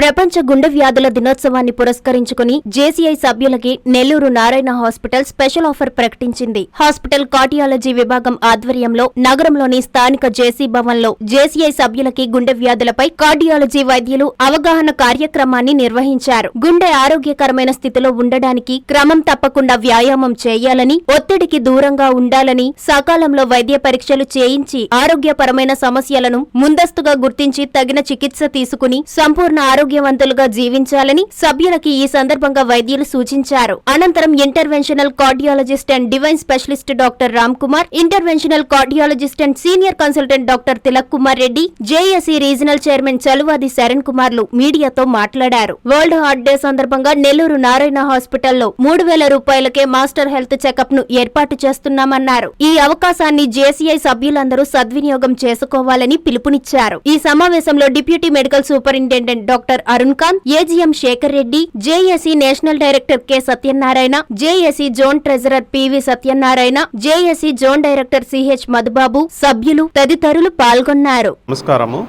ప్రపంచ గుండె వ్యాధుల దినోత్సవాన్ని పురస్కరించుకుని జేసీఐ సభ్యులకి Nellore Narayana hospital special offer ప్రకటించింది. హాస్పిటల్ కార్డియాలజీ విభాగం ఆధ్వర్యంలో నగరంలోని స్థానిక జేసీ భవన్లో జేసీఐ సభ్యులకి గుండె వ్యాధులపై కార్డియాలజీ వైద్యులు అవగాహన కార్యక్రమాన్ని నిర్వహించారు. గుండె ఆరోగ్యకరమైన స్థితిలో ఉండడానికి క్రమం తప్పకుండా వ్యాయామం చేయాలని ఒత్తిడికి దూరంగా ఉండాలని సకాలంలో వైద్య పరీక్షలు చేయించి ఆరోగ్యపరమైన సమస్యలను ముందస్తుగా గుర్తించి తగిన చికిత్స తీసుకుని సంపూర్ణ ఆరోగ్య ఆరోగ్యవంతులుగా జీవించాలని సభ్యులకి ఈ సందర్భంగా వైద్యులు సూచించారు. అనంతరం interventional cardiologist and device specialist doctor Ram Kumar interventional cardiologist and senior consultant doctor Tilak Kumar Reddy JAC regional chairman Chaluvadi Saran కుమార్లు మీడియాతో మాట్లాడారు. వరల్డ్ హార్ట్ డే సందర్భంగా నెల్లూరు నారాయణ హాస్పిటల్లో మూడు వేల రూపాయలకే మాస్టర్ హెల్త్ చెకప్ను ఏర్పాటు చేస్తున్నామన్నారు. ఈ అవకాశాన్ని జేసీఐ సభ్యులందరూ సద్వినియోగం చేసుకోవాలని పిలుపునిచ్చారు. ఈ సమావేశంలో deputy medical superintendent doctor Arun Kanth AGM Sekhar Reddy JAC national director K Satyanarayana JAC zone treasurer PV Satyanarayana JAC zone director CH Madhubabu సభ్యులు తదితరులు పాల్గొన్నారు. నమస్కారము.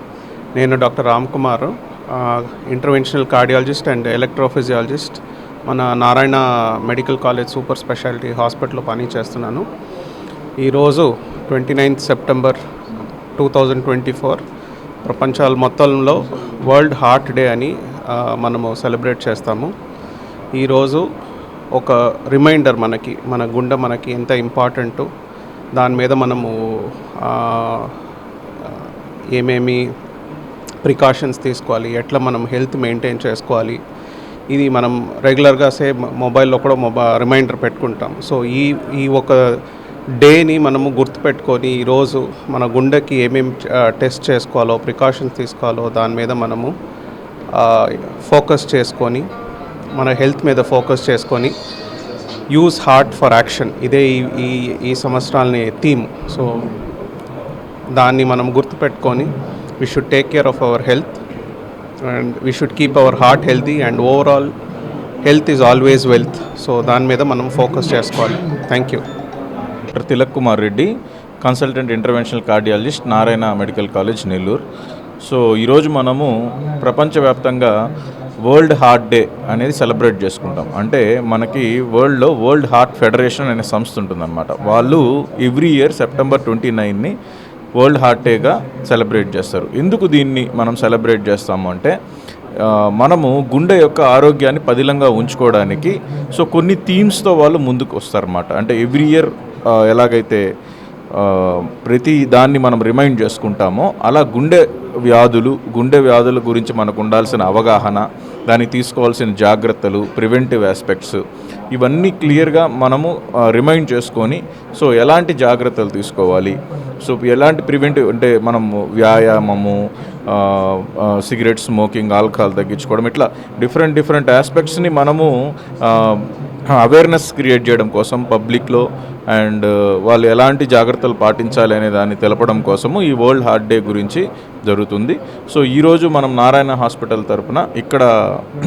నేను doctor Ram Kumar interventional cardiologist and electrophysiologist. మన Narayana medical college super speciality హాస్పిటల్లో పని చేస్తున్నాను ఈరోజు twenty ninth September two thousand twenty four. ప్రపంచాల మొత్తంలో వరల్డ్ హార్ట్ డే అని మనము సెలబ్రేట్ చేస్తాము. ఈరోజు ఒక రిమైండర్ మనకి మన గుండె మనకి ఎంత ఇంపార్టెంటు దాని మీద మనము ఏమేమి ప్రికాషన్స్ తీసుకోవాలి ఎట్లా మనం హెల్త్ మెయింటైన్ చేసుకోవాలి ఇది మనం రెగ్యులర్గా సే మొబైల్లో కూడా మొబై రిమైండర్ పెట్టుకుంటాం. సో ఈ ఈ ఒక డేని మనము గుర్తుపెట్టుకొని ఈరోజు మన గుండెకి ఏమేమి టెస్ట్ చేసుకోవాలో ప్రికాషన్స్ తీసుకోవాలో దాని మీద మనము ఫోకస్ చేసుకొని మన హెల్త్ మీద ఫోకస్ చేసుకొని యూజ్ హార్ట్ ఫర్ యాక్షన్. ఇదే ఈ ఈ ఈ సంవత్సరాలని థీమ్. సో దాన్ని మనం గుర్తుపెట్టుకొని we should take care of our health and we should keep our heart healthy and overall health is always wealth. So దాని మీద మనం ఫోకస్ చేసుకోవాలి. Thank you. Doctor Tilak Kumar Reddy consultant interventional cardiologist Narayana medical college Nellore. So ఈరోజు మనము ప్రపంచవ్యాప్తంగా world heart day అనేది celebrate చేసుకుంటాం. అంటే మనకి వరల్డ్లో వరల్డ్ హార్ట్ ఫెడరేషన్ అనే సంస్థ ఉంటుందన్నమాట. వాళ్ళు ఎవ్రీ ఇయర్ సెప్టెంబర్ ట్వంటీ నైన్ని వరల్డ్ హార్ట్ డేగా సెలబ్రేట్ చేస్తారు. ఎందుకు దీన్ని మనం సెలబ్రేట్ చేస్తాము అంటే మనము గుండె యొక్క ఆరోగ్యాన్ని పదిలంగా ఉంచుకోవడానికి సో కొన్ని థీమ్స్తో వాళ్ళు ముందుకు వస్తారన్నమాట. అంటే ఎవ్రీ ఇయర్ ఎలాగైతే ప్రతి దాన్ని మనం రిమైండ్ చేసుకుంటామో అలా గుండె వ్యాధులు గుండె వ్యాధుల గురించి మనకు ఉండాల్సిన అవగాహన దానికి తీసుకోవాల్సిన జాగ్రత్తలు ప్రివెంటివ్ ఆస్పెక్ట్స్ ఇవన్నీ క్లియర్గా మనము రిమైండ్ చేసుకొని సో ఎలాంటి జాగ్రత్తలు తీసుకోవాలి? సో ఎలాంటి ప్రివెంటివ్ అంటే మనము వ్యాయామము సిగరెట్ స్మోకింగ్ ఆల్కహాల్ తగ్గించుకోవడం ఇట్లా డిఫరెంట్ డిఫరెంట్ ఆస్పెక్ట్స్ని మనము అవేర్నెస్ క్రియేట్ చేయడం కోసం పబ్లిక్లో అండ్ uh, వాళ్ళు ఎలాంటి జాగ్రత్తలు పాటించాలి అనే దాన్ని తెలపడం కోసము ఈ వరల్డ్ హార్ట్ డే గురించి జరుగుతుంది. సో ఈరోజు మనం నారాయణ హాస్పిటల్ తరపున ఇక్కడ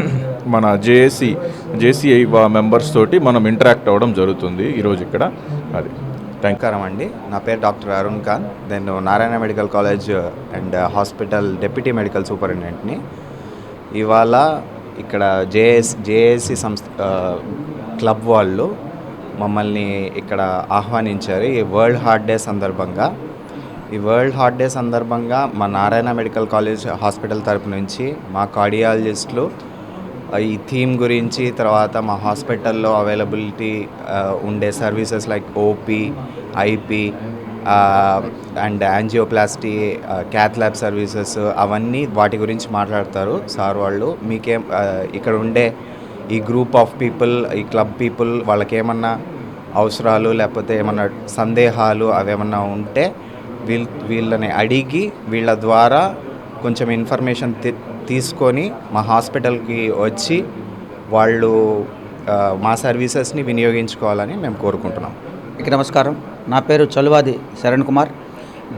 మన జేఏసీ జేసీఐ మెంబర్స్ తోటి మనం ఇంటరాక్ట్ అవ్వడం జరుగుతుంది ఈరోజు ఇక్కడ. అది. థ్యాంక్ నమస్కారం అండి. నా పేరు డాక్టర్ అరుణ్ ఖాన్. నేను Narayana medical college and uh, hospital deputy medical సూపరింటెండెంట్ని ఇవాళ ఇక్కడ జేఎస్ జేఏసీ సంస్థ uh, క్లబ్ వాళ్ళు మమ్మల్ని ఇక్కడ ఆహ్వానించారు. ఈ వరల్డ్ హార్ట్ డే సందర్భంగా. ఈ వరల్డ్ హార్ట్ డే సందర్భంగా మా నారాయణ మెడికల్ కాలేజ్ హాస్పిటల్ తరపు నుంచి మా కార్డియాలజిస్టులు ఈ థీమ్ గురించి తర్వాత మా హాస్పిటల్లో అవైలబిలిటీ ఉండే services like OP IP and angioplasty cath lab services అవన్నీ వాటి గురించి మాట్లాడతారు. సార్ వాళ్ళు మీకేం ఇక్కడ ఉండే ఈ గ్రూప్ ఆఫ్ పీపుల్ ఈ క్లబ్ పీపుల్ వాళ్ళకేమన్నా అవసరాలు లేకపోతే ఏమన్నా సందేహాలు అవేమన్నా ఉంటే వీల్ వీళ్ళని అడిగి వీళ్ళ ద్వారా కొంచెం ఇన్ఫర్మేషన్ తీసుకొని మా హాస్పిటల్కి వచ్చి వాళ్ళు మా సర్వీసెస్ని వినియోగించుకోవాలని మేము కోరుకుంటున్నాం. ఇక నమస్కారం. నా పేరు Chaluvadi Sharan Kumar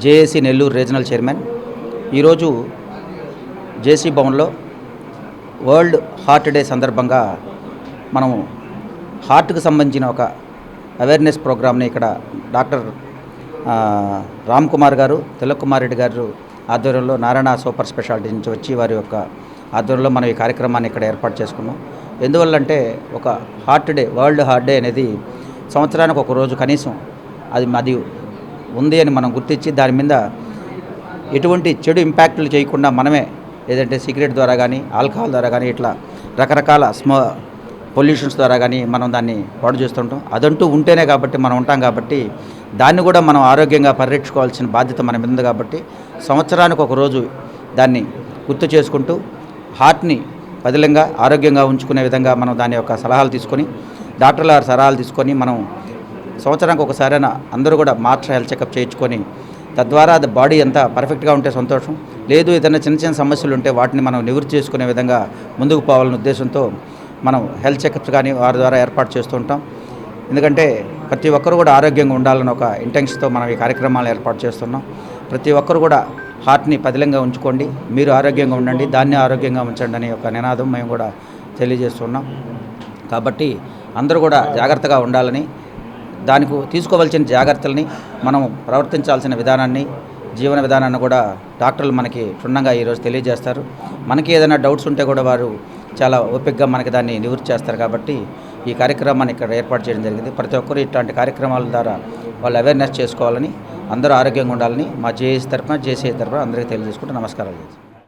JAC Nellore regional chairman. ఈరోజు జేసీ భవన్లో వరల్డ్ హార్ట్ డే సందర్భంగా మనము హార్ట్కు సంబంధించిన ఒక అవేర్నెస్ ప్రోగ్రామ్ని ఇక్కడ డాక్టర్ రామ్ కుమార్ గారు తిలక్ కుమార్ రెడ్డి గారు ఆధ్వర్యంలో నారాయణ సూపర్ స్పెషాలిటీ నుంచి వచ్చి వారి యొక్క ఆధ్వర్యంలో మనం ఈ కార్యక్రమాన్ని ఇక్కడ ఏర్పాటు చేసుకున్నాం. ఎందువల్లంటే ఒక heart day world heart day అనేది సంవత్సరానికి ఒక రోజు కనీసం అది అది ఉంది అని మనం గుర్తించి దాని మీద ఎటువంటి చెడు ఇంపాక్ట్లు చేయకుండా మనమే ఏదంటే సిగరెట్ ద్వారా కానీ ఆల్కహాల్ ద్వారా కానీ ఇట్లా రకరకాల స్మో పొల్యూషన్స్ ద్వారా కానీ మనం దాన్ని పాడు చేస్తుంటాం. అదంటూ ఉంటేనే కాబట్టి మనం ఉంటాం కాబట్టి దాన్ని కూడా మనం ఆరోగ్యంగా పరిరక్షించుకోవాల్సిన బాధ్యత మన మీద ఉంది కాబట్టి సంవత్సరానికి ఒక రోజు దాన్ని గుర్తు చేసుకుంటూ హార్ట్ని పదిలంగా ఆరోగ్యంగా ఉంచుకునే విధంగా మనం దాని యొక్క సలహాలు తీసుకొని డాక్టర్ల సలహాలు తీసుకొని మనం సంవత్సరానికి ఒకసారైనా అందరూ కూడా మాస్టర్ హెల్త్ చెకప్ చేయించుకొని తద్వారా అది బాడీ అంతా పర్ఫెక్ట్గా ఉంటే సంతోషం. లేదు ఏదైనా చిన్న చిన్న సమస్యలు ఉంటే వాటిని మనం నివృత్తి చేసుకునే విధంగా ముందుకు పోవాలనే ఉద్దేశంతో మనం హెల్త్ చెకప్స్ కానీ వారి ద్వారా ఏర్పాటు చేస్తూ ఉంటాం. ఎందుకంటే ప్రతి ఒక్కరు కూడా ఆరోగ్యంగా ఉండాలని ఒక ఇంటెన్షన్తో మనం ఈ కార్యక్రమాలు ఏర్పాటు చేస్తున్నాం. ప్రతి ఒక్కరు కూడా హార్ట్ని పదిలంగా ఉంచుకోండి. మీరు ఆరోగ్యంగా ఉండండి. దాన్ని ఆరోగ్యంగా ఉంచండి అనే ఒక నినాదం మేము కూడా తెలియజేస్తున్నాం. కాబట్టి అందరూ కూడా జాగ్రత్తగా ఉండాలని దానికి తీసుకోవాల్సిన జాగ్రత్తల్ని మనం ప్రవర్తించాల్సిన విధానాన్ని జీవన విధానాన్ని కూడా డాక్టర్లు మనకి క్షుణ్ణంగా ఈరోజు తెలియజేస్తారు. మనకి ఏదైనా డౌట్స్ ఉంటే కూడా వారు చాలా ఓపికగా మనకి దాన్ని నివృత్తి చేస్తారు కాబట్టి ఈ కార్యక్రమాన్ని ఇక్కడ ఏర్పాటు చేయడం జరిగింది. ప్రతి ఒక్కరు ఇట్లాంటి కార్యక్రమాల ద్వారా వాళ్ళు అవేర్నెస్ చేసుకోవాలని అందరూ ఆరోగ్యంగా ఉండాలని మా జేఏసీ తరఫున జేసీ తరఫున అందరికీ తెలియజేసుకుంటూ నమస్కారాలు